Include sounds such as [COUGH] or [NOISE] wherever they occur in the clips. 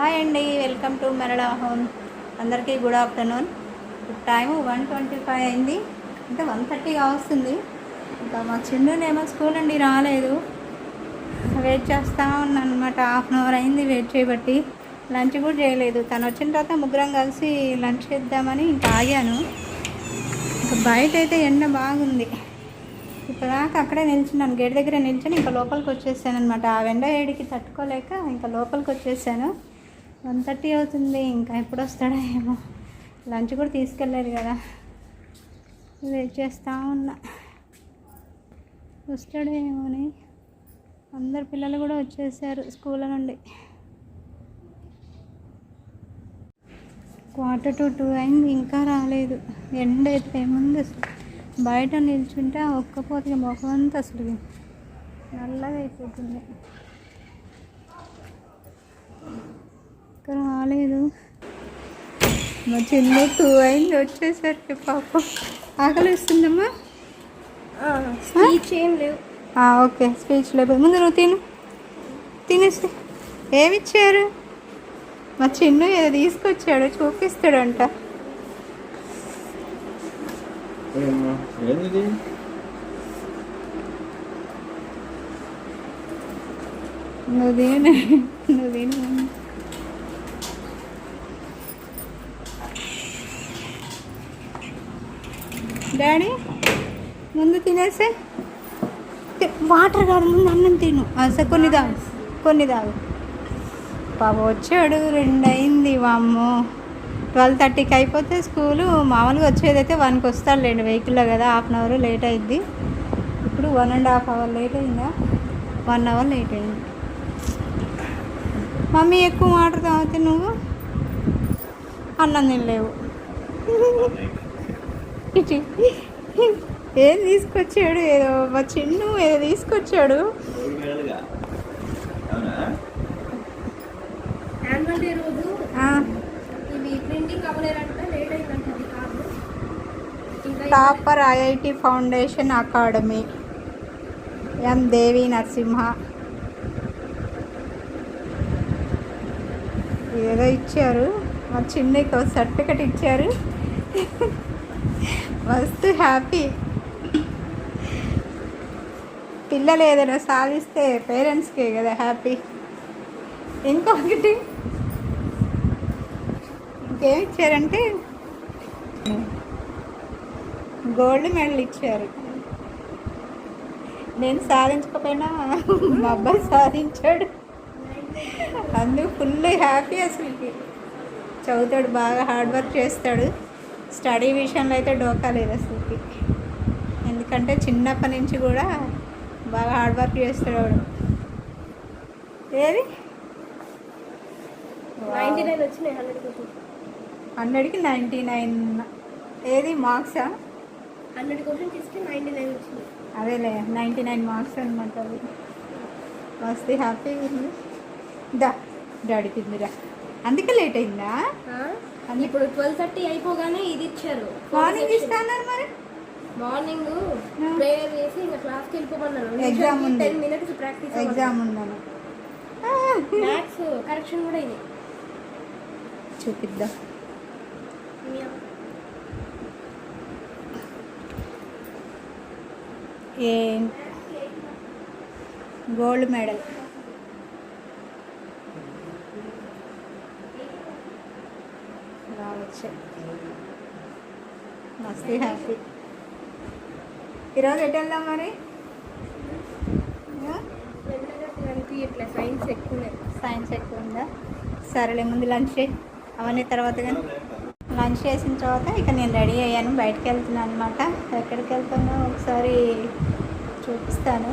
Hi అండి welcome to మెరడా home. అందరికీ good afternoon. Time one twenty five అయింది. అంటే వన్ థర్టీగా వస్తుంది ఇంకా మా చిన్ననేమో స్కూల్ నుండి రాలేదు. వెయిట్ చేస్తూ ఉన్నాను అనమాట హాఫ్ అన్ అవర్ అయింది వెయిట్ చేయబట్టి. లంచ్ కూడా చేయలేదు. తను వచ్చిన తర్వాత ముగ్గురం కలిసి లంచ్ చేద్దామని ఇంకా ఆగాను. ఇంకా బయట అయితే ఎండ బాగుంది. ఇప్పటిదాకా అక్కడే నిల్చున్నాను. గేట్ దగ్గర నిల్చొని ఇంకా లోపలికి వచ్చేసాను అనమాట ఆ వెండ వేడికి తట్టుకోలేక ఇంకా లోపలికి వచ్చేసాను. వన్ థర్టీ అవుతుంది ఇంకా ఎప్పుడు వస్తాడో ఏమో. లంచ్ కూడా తీసుకెళ్ళారు కదా. వెయిట్ చేస్తూ ఉన్నా. వస్తాడో ఏమో అని అందరు పిల్లలు కూడా వచ్చేసారు స్కూల్ నుండి. క్వార్టర్ టు టూ అయింది ఇంకా రాలేదు. ఎండ అయితే ఏముంది అసలు బయట నిల్చుంటే ఒక్కపోతే ఒక్క అంతా అసలు నల్లగా అయిపోతుంది ఇంకా రాలేదు. మా చిన్న టూ అయింది వచ్చేసరికి పాపం. ఆకలి ఇస్తుందమ్మా స్పీచ్ ఏం లేవు. ఆ, ఓకే స్పీచ్ లేకపోతే ముందు నువ్వు తిను. తినేసి. ఏమి ఇచ్చారు మా చిన్ను ఏదో తీసుకొచ్చాడు చూపిస్తాడంట. నువ్వు తిను నువ్వు తిను. డాడీ ముందు తినేసే. వాటర్ కాదు ముందు అన్నం తిను. అసలు కొన్ని తాగు కొన్ని తాగు. పాప వచ్చాడు రెండు అయింది వామ్మో. ట్వెల్వ్ థర్టీకి అయిపోతే స్కూలు మామూలుగా వచ్చేదైతే వన్కి వస్తాడు లేండి వెహికల్లో కదా హాఫ్ అన్ అవర్ లేట్ అయింది ఇప్పుడు one and half hour late అయిందా? వన్ అవర్ లేట్ అయింది. మమ్మీ ఎక్కువ వాటర్ తాగితే నువ్వు? అన్నం తినలేవు. [LAUGHS] ఏం తీసుకొచ్చాడు? ఏదో మా చిన్ను ఏదో తీసుకొచ్చాడు. Topper IIT foundation academy M Devi Narasimha ఏదో ఇచ్చారు. మా చిన్నకి సర్టిఫికెట్ ఇచ్చారు. [LAUGHS] మస్తు హ్యాపీ పిల్లలు ఏదైనా సాధిస్తే పేరెంట్స్కే కదా హ్యాపీ ఇంకొకటి ఇంకేం ఇచ్చారంటే గోల్డ్ మెడల్ ఇచ్చారు. నేను సాధించకపోయినా మా అబ్బాయి సాధించాడు. అందుకు ఫుల్ హ్యాపీ అసలుకి. చదువుతాడు బాగా హార్డ్ వర్క్ చేస్తాడు. స్టడీ విషయంలో అయితే డోకా లేదు అసలుకి. ఎందుకంటే చిన్నప్పటి నుంచి కూడా బాగా హార్డ్ వర్క్ చేస్తాడు వాడు. ఏది? నైన్టీ నైన్ వచ్చినాయి హండ్రెడ్ కోసం హండ్రెడ్కి నైంటీ నైన్. ఏది? మార్క్సా? హండ్రెడ్ క్వశ్చన్స్ ఇస్తే నైన్టీ నైన్ వచ్చినాయి అదేలే నైంటీ నైన్ మార్క్స్ అనమాట అవి మస్తు హ్యాపీ ఉంది. దా డాడీ తిందిరా అందుకే లేట్ అయిందా? ఇప్పుడు ట్వెల్వ్ థర్టీ అయిపోగానే ఇది ఇచ్చారు. మార్నింగ్ ఇస్తా అన్నారు మరి? మార్నింగ్. ప్రేయర్ చేసి ఇంకా క్లాస్కి వెళ్ళిపోమన్నారు. ఉంది. టెన్ మినిట్స్ ప్రాక్టీస్ ఎగ్జామ్ ఉందని మ్యాథ్స్ కరెక్షన్ కూడా ఇది. చూపిద్దాం. ఏ? గోల్డ్ మెడల్ మస్తు హ్యాపీ. ఈరోజు ఎటు వెళ్దాం మరి? ఇట్లా సైన్స్ ఎక్కువ సైన్స్ ఎక్కువ ఉందా? సరేలే ముందు లంచ్ అవన్నీ తర్వాత కానీ. లంచ్ చేసిన తర్వాత ఇక నేను రెడీ అయ్యాను. బయటకు వెళ్తున్నాను అనమాట ఎక్కడికి వెళ్తానో ఒకసారి చూపిస్తాను.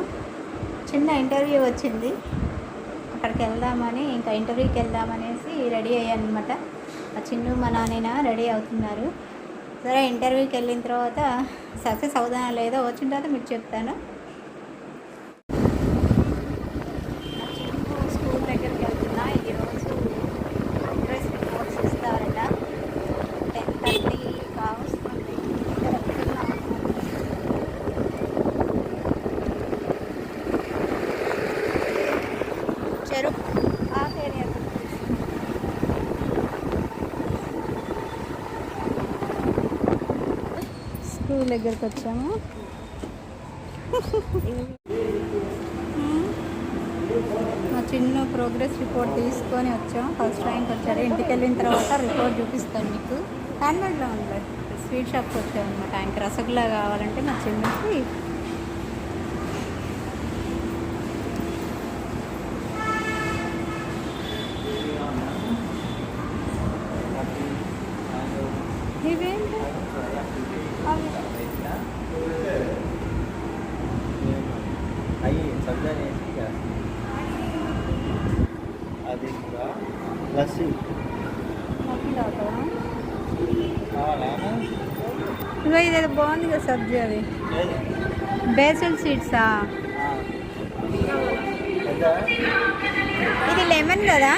చిన్న ఇంటర్వ్యూ వచ్చింది. అక్కడికి వెళ్దామని ఇంకా ఇంటర్వ్యూకి వెళ్దామనేసి రెడీ అయ్యాను అనమాట ఆ చిన్ను మా నాన్న రెడీ అవుతున్నారు. సరే ఇంటర్వ్యూకి వెళ్ళిన తర్వాత సక్సెస్ అవుతానా లేదో వచ్చిన తర్వాత మీకు చెప్తాను చిన్ను స్కూల్ దగ్గరికి వెళ్తున్నా ఈరోజు ప్రోగ్రెస్ రిపోర్ట్స్ ఇస్తారట టెన్ థర్టీ కావస్తుంది ఇక్కడ వెళ్తున్నాము. చెరుకు ఆ ఏరియా టెంపుల్ దగ్గరికి వచ్చాము. [LAUGHS] మా చిన్న ప్రోగ్రెస్ రిపోర్ట్ తీసుకొని వచ్చాం ఫస్ట్ ర్యాంక్ వచ్చారు. ఇంటికి వెళ్ళిన తర్వాత రిపోర్ట్ చూపిస్తాను మీకు. హ్యాండ్మేడ్లో ఉంది. స్వీట్ షాప్కి వచ్చామన్నమాట ఆయనకి రసగుల్లా కావాలంటే మా చిన్నకి ఇవేంటి అవి అయ్యి సబ్జాని వేసి ఇక. అది కూడా లస్సీ కాఫీ తాగుతావా ఇదేదో బాగుంది కదా సబ్జీ అది? బేసల్ సీడ్సా? ఇది లెమన్ కదా?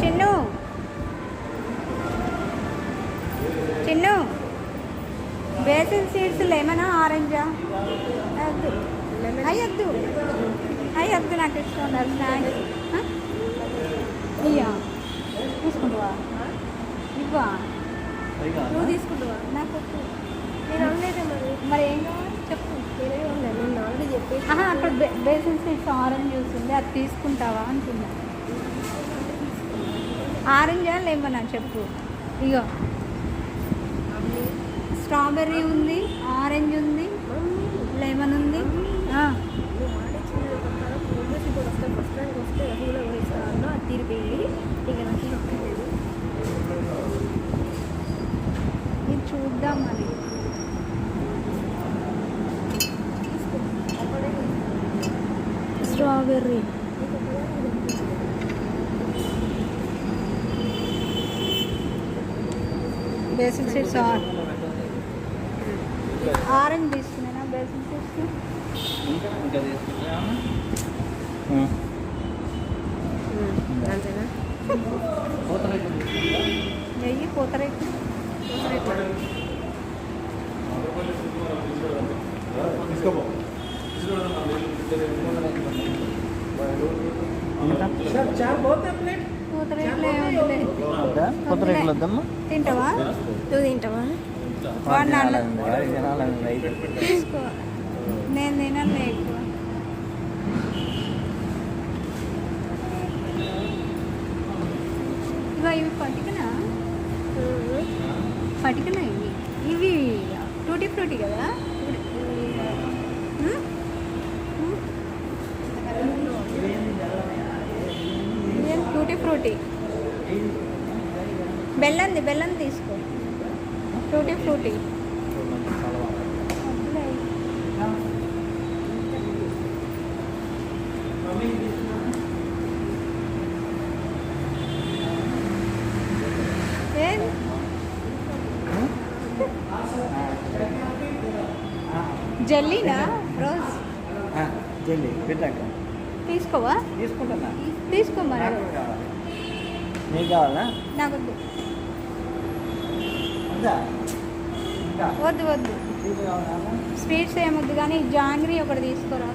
చిన్ను? చిన్ను? బేసిల్ సీడ్స్ లెమనా ఆరెంజా వద్దు అయ్యొద్దు అయ్యొద్దు నాకు ఇష్టం ఉండదు స్నాక్స్ ఇయ్యా. తీసుకుంటావా? ఇవ్వా? నువ్వు తీసుకుంటావా? నాకు మరి. మరి ఏం కావాలి? చెప్పు. అక్కడ బేసిన్ సీడ్స్ ఆరెంజ్ జ్యూస్ ఉంది. అది తీసుకుంటావా? అంటున్నా. ఆరెంజా లేమనా చెప్పు. ఇగో. స్ట్రాబెర్రీ ఉంది ఆరెంజ్ ఉంది లెమన్ ఉంది ఆ, నువ్వు మాట ఇచ్చిన ప్రకారం వస్తే ఫస్ట్ ర్యాంక్ వస్తే వేస్తా అన్న అది తీరిపోయింది ఇక నాకు ఏం అక్కర్లేదు ఇది చూద్దాం మరి స్ట్రాబెర్రీ బేసిక్ సీడ్స్ ఆరెంజ్ తీసుకున్నానా బేసిక్ సీడ్స్ అంతేనా? నెయ్యి పూతరేకు పూతరేకులు వద్దమ్మా తింటావా? నువ్వు తింటావా? నేను తినలే ఎక్కువ ఇవా ఇవి పటికనా? పటికనా ఇవి? ఇవి టూటీ ఫ్రూటీ కదా? Tutti frutti? బెల్లంది బెల్లం తీసుకో. టూటీ ఫ్రూటీ వద్దులే. ఏది? జల్లీనా రోజ్ ఆ, జల్లి పెట్టాక తీసుకోవా తీసుకుంటున్నా తీసుకో మరి నాకు కావాలి నీకు కావాలా నాకు వద్దు వద్దా ఇంకా వద్దు వద్దు నీకు కావాలా స్వీట్స్ ఏమొద్దు కానీ జాంగ్రీ ఒకటి తీసుకోరా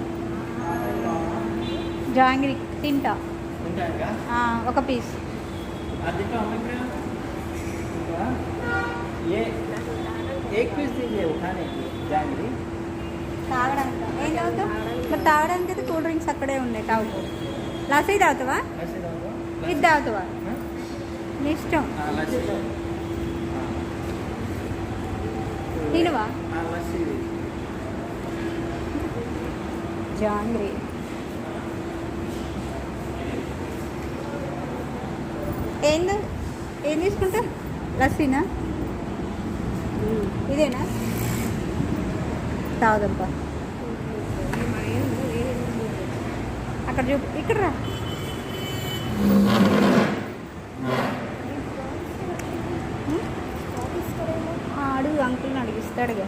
జాంగ్రీ తింటా ఉంటాగా ఆ, ఒక పీస్ అది अमेरिका ये एक पीस दीजिए उठाने की जाएंगे తాగడానికి. ఏం తాగుతావు? మరి తాగడానికి అయితే కూల్ డ్రింక్స్ అక్కడే ఉన్నాయి తాగు. లస్సీ తాగుతావా? ఇది తాగుతావా? నీ ఇష్టం. తినవా? జాంగ్రీ. ఏంది? ఏం తీసుకుంటా లస్సీనా? ఇదేనా? తాగుదంపా అక్కడ చూపు ఇక్కడ రా. అడుగు అంకుల్ని అడిగిస్తాడుగా.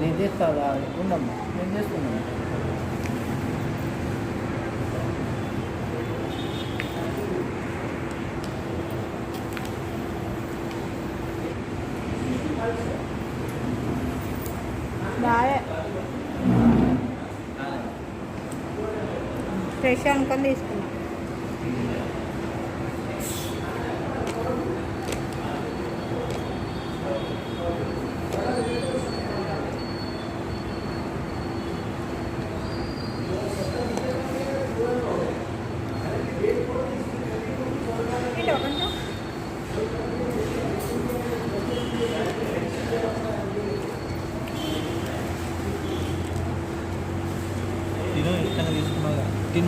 నేను చేస్తా ఉండమ్మా నేను చేస్తున్నాను బాగా ఫ్రెష్ అనుకొని తీసుకున్నా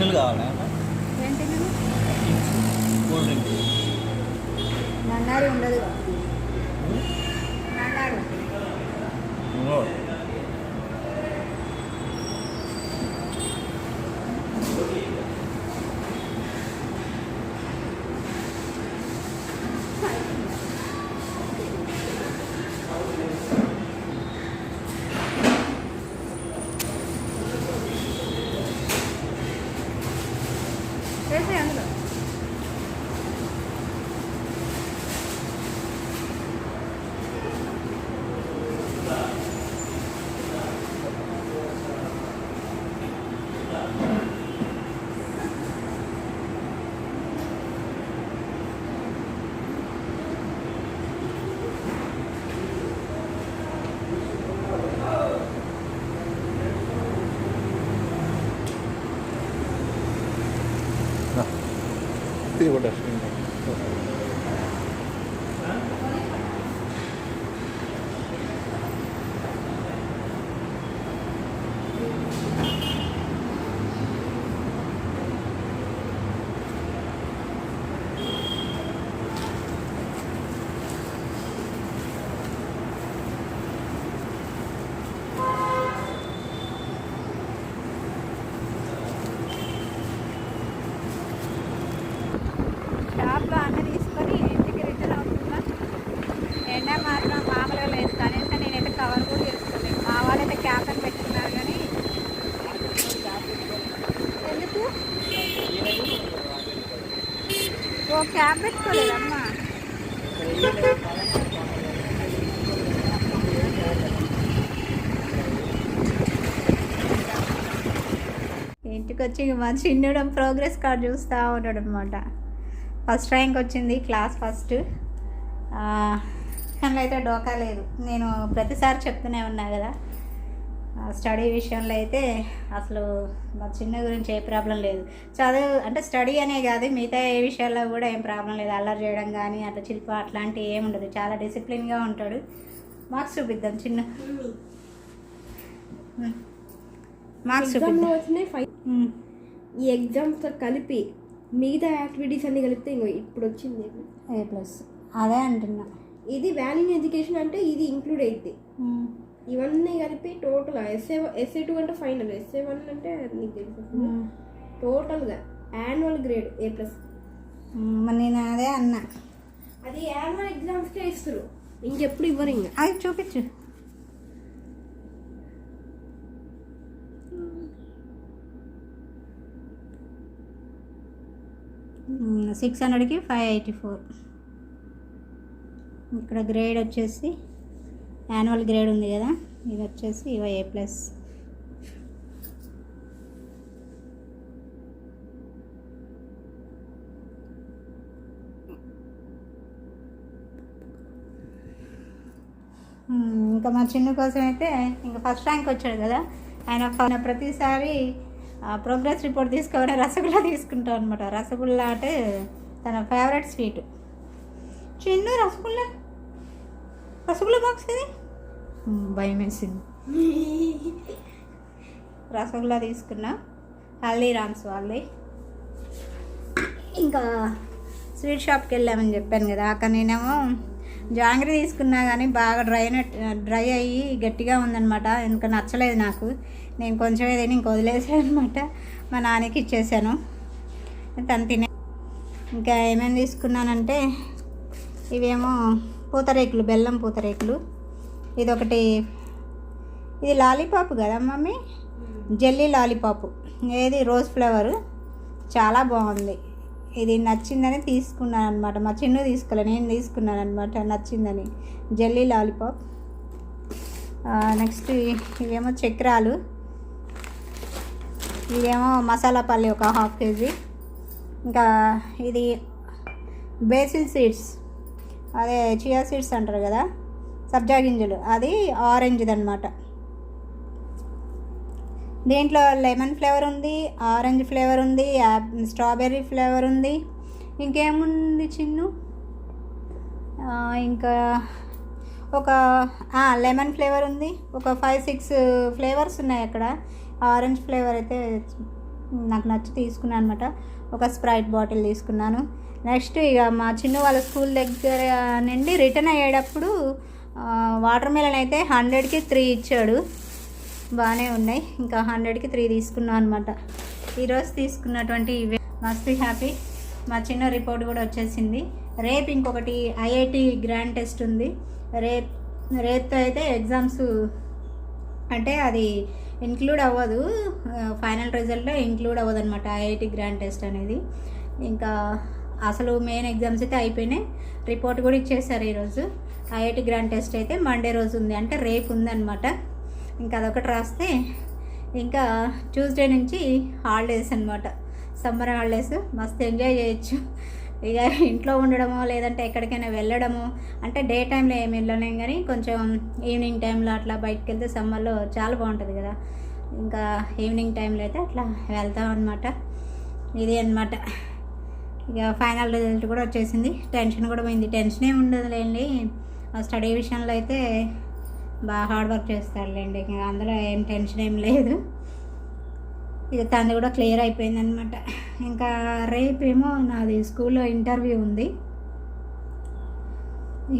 తీసుకున్నావు టిన్నులు కావాలా ఓ క్యాప్ పెట్టుకోలేదమ్మా. ఇంటికి వచ్చి మా చిన్నడం ప్రోగ్రెస్ కార్డ్ చూస్తూ ఉన్నాడు అనమాట ఫస్ట్ ర్యాంక్ వచ్చింది క్లాస్ ఫస్ట్. కానీ అయితే డోకా లేదు. నేను ప్రతిసారి చెప్తూనే ఉన్నా కదా. స్టడీ విషయంలో అయితే అసలు మా చిన్న గురించి ఏ ప్రాబ్లం లేదు. చదువు అంటే స్టడీ అనే కాదు మిగతా ఏ విషయాల్లో కూడా ఏం ప్రాబ్లం లేదు. అల్లరి చేయడం కానీ అట్లా చిల్ప అట్లాంటివి ఏమి ఉండదు. చాలా డిసిప్లిన్గా ఉంటాడు. మార్క్స్ చూపిద్దాం చిన్న. మార్క్స్ చూపిద్దాం. ఈ ఎగ్జామ్స్తో కలిపి మిగతా యాక్టివిటీస్ అన్ని కలిపితే ఇంకో ఇప్పుడు వచ్చింది. ఏ ప్లస్ అదే అంటున్నా. ఇది వాల్యూన్ ఎడ్యుకేషన్ అంటే ఇది ఇంక్లూడ్ అయింది ఉమ్. ఇవన్నీ కలిపి టోటల్ ఎస్ఏ ఎస్ఏ టూ అంటే ఫైనల్ ఎస్ఏ వన్ అంటే నీకు తెలుసు. టోటల్గా యాన్యువల్ గ్రేడ్ ఏ ప్లస్ నేను అదే అన్నా. అది యాన్యువల్ ఎగ్జామ్స్కే ఇస్తారు ఇంకెప్పుడు ఇవ్వరు ఇంకా. అది చూపించు. సిక్స్ హండ్రెడ్కి ఫైవ్ ఎయిటీ ఫోర్ ఇక్కడ గ్రేడ్ వచ్చేసి యాన్యువల్ గ్రేడ్ ఉంది కదా ఇది వచ్చేసి ఇవ ఏ ప్లస్ ఇంకా మా చిన్న కోసం అయితే ఇంకా ఫస్ట్ ర్యాంక్ వచ్చాడు కదా ఆయన ఆయన ప్రతిసారి ప్రోగ్రెస్ రిపోర్ట్ తీసుకోవడం రసగుల్లా తీసుకుంటాం అనమాట రసగుల్లా అంటే తన ఫేవరెట్ స్వీట్ చిన్న రసగుల్లా? రసగుల్లా బాక్స్ ఇది? భయం వేసింది రసగుల్లా తీసుకున్నా హల్దీరామ్స్ వాళ్ళది ఇంకా స్వీట్ షాప్కి వెళ్ళామని చెప్పాను కదా అక్కడ నేనేమో జాంగ్రీ తీసుకున్నా కానీ బాగా డ్రై డ్రై అయ్యి గట్టిగా ఉందనమాట ఇంకా నచ్చలేదు నాకు. నేను కొంచెం ఏదైనా ఇంక వదిలేసాను అనమాట మా నాన్నకి ఇచ్చేసాను. తను తినే ఇంకా ఏమేమి తీసుకున్నానంటే ఇవేమో పూతరేకులు బెల్లం పూతరేకులు. ఇదొకటి. ఇది లాలీపాప్ కదా మమ్మీ? Jelly lollipop. ఏది? Rose flavour. చాలా బాగుంది. ఇది నచ్చిందని తీసుకున్నాను అనమాట మా చిన్న తీసుకోలే నేను తీసుకున్నాను అనమాట నచ్చిందని. Jelly lollipop. నెక్స్ట్ ఇవేమో చక్రాలు. ఇదేమో మసాలా పల్లి ఒక హాఫ్ కేజీ. ఇంకా ఇది బేసిల్ సీడ్స్. అదే చియా సీడ్స్ అంటారు కదా? సబ్జా గింజలు. అది ఆరెంజ్ది అనమాట దీంట్లో లెమన్ ఫ్లేవర్ ఉంది ఆరెంజ్ ఫ్లేవర్ ఉంది యాప్- స్ట్రాబెర్రీ ఫ్లేవర్ ఉంది. ఇంకేముంది చిన్ను? ఇంకా ఒక లెమన్ ఫ్లేవర్ ఉంది. ఒక ఫైవ్ సిక్స్ ఫ్లేవర్స్ ఉన్నాయి అక్కడ. ఆరెంజ్ ఫ్లేవర్ అయితే నాకు నచ్చి తీసుకున్నాను అనమాట ఒక స్ప్రైట్ బాటిల్ తీసుకున్నాను. నెక్స్ట్ ఇక మా చిన్న వాళ్ళ స్కూల్ దగ్గర నుండి రిటర్న్ అయ్యేటప్పుడు వాటర్ మెలన్ అయితే హండ్రెడ్కి త్రీ ఇచ్చాడు. బాగానే ఉన్నాయి. ఇంకా హండ్రెడ్కి త్రీ తీసుకున్నాం అనమాట ఈరోజు తీసుకున్నటువంటి ఇవే. మస్తు హ్యాపీ. మా చిన్న రిపోర్ట్ కూడా వచ్చేసింది. రేపు ఇంకొకటి ఐఐటి గ్రాండ్ టెస్ట్ ఉంది. రేప్ రేపుతో అయితే ఎగ్జామ్స్ అంటే అది ఇంక్లూడ్ అవ్వదు. ఫైనల్ రిజల్ట్లో ఇంక్లూడ్ అవ్వదు అనమాట ఐఐటి గ్రాండ్ టెస్ట్ అనేది. ఇంకా అసలు మెయిన్ ఎగ్జామ్స్ అయితే అయిపోయినాయి. రిపోర్ట్ కూడా ఇచ్చేసారు ఈరోజు ఐఐటి గ్రాండ్ టెస్ట్ అయితే మండే రోజు ఉంది. అంటే రేపు ఉందన్నమాట. ఇంకా అదొకటి రాస్తే ఇంకా ట్యూస్డే నుంచి హాలిడేస్ అనమాట సమ్మర్ హాలిడేస్. మస్తు ఎంజాయ్ చేయొచ్చు. ఇక ఇంట్లో ఉండడమో లేదంటే ఎక్కడికైనా వెళ్ళడము అంటే డే టైంలో ఏమి వెళ్ళలేం కానీ కొంచెం ఈవినింగ్ టైంలో అట్లా బయటకు వెళ్తే సమ్మర్లో చాలా బాగుంటుంది కదా. ఇంకా ఈవినింగ్ టైంలో అయితే అట్లా వెళ్తాం అనమాట ఇది అన్నమాట. ఇక ఫైనల్ రిజల్ట్ కూడా వచ్చేసింది. టెన్షన్ కూడా పోయింది. టెన్షనే ఉండదు ఉండదులేండి. స్టడీ విషయంలో అయితే బాగా హార్డ్ వర్క్ చేస్తాడులేండి. ఇంకా అందులో ఏం టెన్షన్ ఏం లేదు. ఇక తనది కూడా క్లియర్ అయిపోయింది అనమాట ఇంకా రేపేమో నాది స్కూల్లో ఇంటర్వ్యూ ఉంది.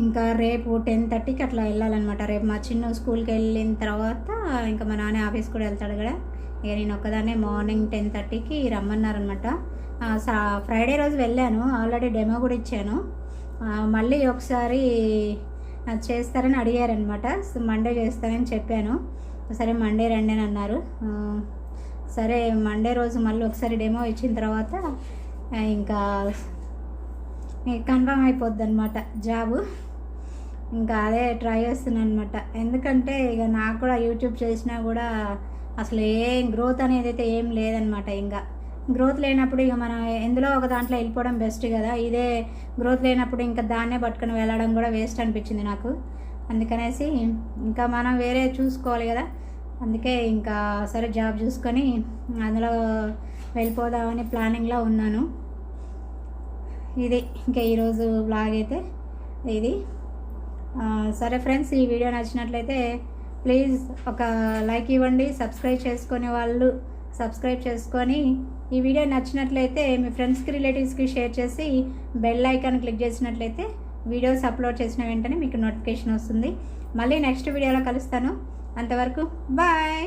ఇంకా రేపు టెన్ థర్టీకి అట్లా వెళ్ళాలన్నమాట రేపు మా చిన్న స్కూల్కి వెళ్ళిన తర్వాత ఇంకా మా నాన్న ఆఫీస్ కూడా వెళ్తాడు కదా. ఇక నేను ఒక్కదాన్నే మార్నింగ్ టెన్ థర్టీకి రమ్మన్నారనమాట. ఫ్రైడే రోజు వెళ్ళాను. ఆల్రెడీ డెమో కూడా ఇచ్చాను. మళ్ళీ ఒకసారి అది చేస్తారని అడిగారనమాట సో మండే చేస్తానని చెప్పాను. సరే మండే రండి అని అన్నారు. సరే మండే రోజు మళ్ళీ ఒకసారి డెమో ఇచ్చిన తర్వాత ఇంకా కన్ఫర్మ్ అయిపోద్ది అనమాట జాబు ఇంకా అదే ట్రై చేస్తున్నాను అనమాట ఎందుకంటే ఇక నాకు కూడా యూట్యూబ్ చేసినా కూడా అసలు ఏం గ్రోత్ అనేది అయితే ఏం లేదనమాట ఇంకా. గ్రోత్ లేనప్పుడు ఇక మనం ఎందులో ఒక దాంట్లో వెళ్ళిపోవడం బెస్ట్ కదా. ఇదే గ్రోత్ లేనప్పుడు ఇంకా దాన్నే పట్టుకొని వెళ్ళడం కూడా వేస్ట్ అనిపించింది నాకు. అందుకనేసి ఇంకా మనం వేరే చూసుకోవాలి కదా. అందుకే ఇంకా సరే జాబ్ చూసుకొని అందులో వెళ్ళిపోదామని ప్లానింగ్లో ఉన్నాను. ఇది ఇంకా ఈరోజు బ్లాగ్ అయితే ఇది. సరే ఫ్రెండ్స్ ఈ వీడియో నచ్చినట్లయితే ప్లీజ్ ఒక లైక్ ఇవ్వండి. సబ్స్క్రైబ్ చేసుకునే వాళ్ళు సబ్స్క్రైబ్ చేసుకొని ఈ వీడియో నచ్చినట్లయితే మీ ఫ్రెండ్స్కి రిలేటివ్స్కి షేర్ చేసి బెల్ ఐకాన్ క్లిక్ చేసినట్లయితే వీడియోస్ అప్లోడ్ చేసిన వెంటనే మీకు నోటిఫికేషన్ వస్తుంది. మళ్ళీ నెక్స్ట్ వీడియోలో కలుస్తాను. అంతవరకు బాయ్!